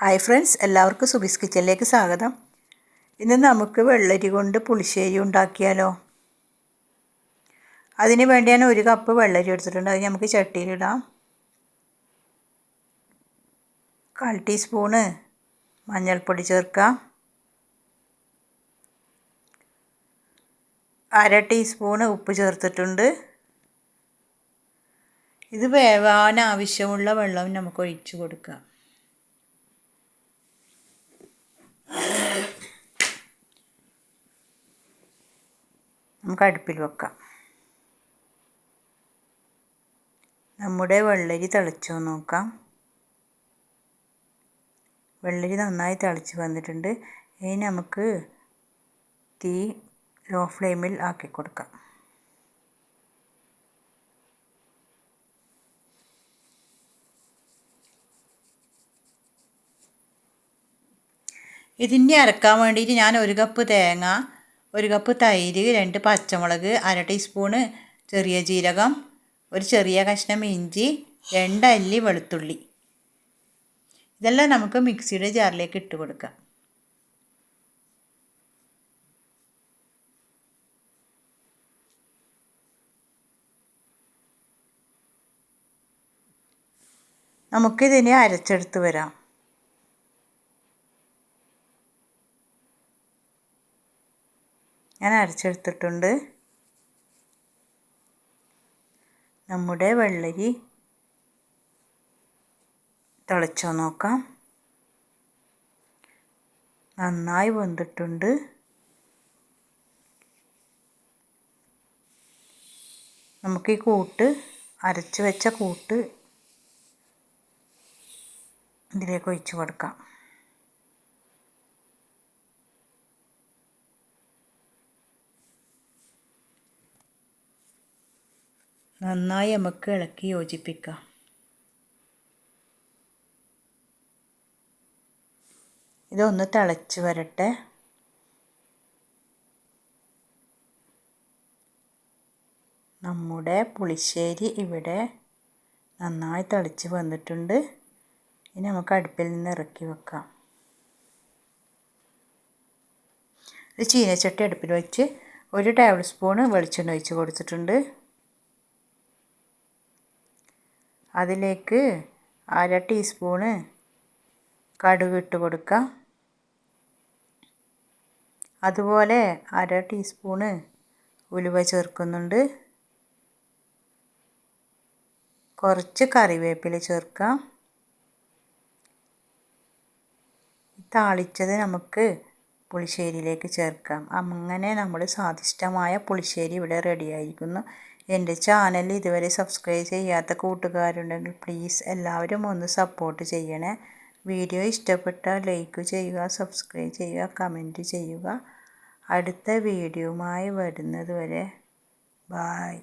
Hi friends എല്ലാവർക്കും സുബിസ് കിച്ചണിലേക്ക് സ്വാഗതം. ഇന്ന് നമുക്ക് വെള്ളരി കൊണ്ട് പുളിശ്ശേരി ഉണ്ടാക്കിയാലോ? അതിന് വേണ്ടി ഞാൻ ഒരു കപ്പ് വെള്ളരി എടുത്തിട്ടുണ്ട്. അത് നമുക്ക് ചട്ടിയിലിടാം കാൽ ടീസ്പൂണ് മഞ്ഞൾപ്പൊടി ചേർക്കാം. അര ടീസ്പൂണ് ഉപ്പ് ചേർത്തിട്ടുണ്ട്. ഇത് വേവാൻ ആവശ്യമുള്ള വെള്ളം നമുക്ക് ഒഴിച്ചു കൊടുക്കാം. നമുക്ക് അടുപ്പിൽ വെക്കാം. നമ്മുടെ വെള്ളരി തിളച്ചു നോക്കാം. വെള്ളരി നന്നായി തിളച്ച് വന്നിട്ടുണ്ട്. ഇനി നമുക്ക് തീ ലോ ഫ്ലെയിമിൽ ആക്കി കൊടുക്കാം. ഇതിന്റെ അരക്കാൻ വേണ്ടിയിട്ട് ഞാൻ ഒരു കപ്പ് തേങ്ങ ഒരു കപ്പ് തൈര് രണ്ട് പച്ചമുളക് അര ടീസ്പൂണ് ചെറിയ ജീരകം ഒരു ചെറിയ കഷ്ണം ഇഞ്ചി രണ്ട് അല്ലി വെളുത്തുള്ളി. ഇതെല്ലാം നമുക്ക് മിക്സിയുടെ ജാറിലേക്ക് ഇട്ട് കൊടുക്കാം. നമുക്കിതിനെ അരച്ചെടുത്ത് വരാം. ഞാൻ അരച്ചെടുത്തിട്ടുണ്ട്. നമ്മുടെ വെള്ളരി തിളച്ചോ നോക്കാം. നന്നായി വെന്തിട്ടുണ്ട്. നമുക്ക് ഈ കൂട്ട് അരച്ച് വെച്ച കൂട്ട് ഇതിലേക്ക് ഒഴിച്ചു കൊടുക്കാം. നന്നായി നമുക്ക് ഇളക്കി യോജിപ്പിക്കാം. ഇതൊന്ന് തിളച്ച് വരട്ടെ. നമ്മുടെ പുളിശ്ശേരി ഇവിടെ നന്നായി തിളച്ച് വന്നിട്ടുണ്ട്. ഇനി നമുക്ക് അടുപ്പിൽ നിന്ന് ഇറക്കി വെക്കാം. ഒരു ചീനച്ചട്ടി അടുപ്പിൽ വെച്ച് ഒരു ടേബിൾ സ്പൂണ് വെളിച്ചെണ്ണ ഒഴിച്ച് കൊടുത്തിട്ടുണ്ട്. അതിലേക്ക് അര ടീസ്പൂണ് കടുക് ഇട്ട് കൊടുക്കുക അതുപോലെ അര ടീസ്പൂണ് ഉലുവ ചേർക്കുന്നുണ്ട്. കുറച്ച് കറിവേപ്പില ചേർക്കാം. താളിച്ചത് നമുക്ക് പുളിശ്ശേരിയിലേക്ക് ചേർക്കാം. അങ്ങനെ നമ്മൾ സ്വാദിഷ്ടമായ പുളിശ്ശേരി ഇവിടെ റെഡിയായിരിക്കുന്നു എന്റെ ചാനൽ ഇതുവരെ സബ്സ്ക്രൈബ് ചെയ്യാത്ത കൂട്ടുകാരുണ്ടെങ്കിൽ പ്ലീസ് എല്ലാവരും ഒന്ന് സപ്പോർട്ട് ചെയ്യണേ. വീഡിയോ ഇഷ്ടപ്പെട്ടാൽ ലൈക്ക് ചെയ്യുക സബ്സ്ക്രൈബ് ചെയ്യുക കമന്റ് ചെയ്യുക. അടുത്ത വീഡിയോയുമായി വരുന്നത് വരെ ബായ്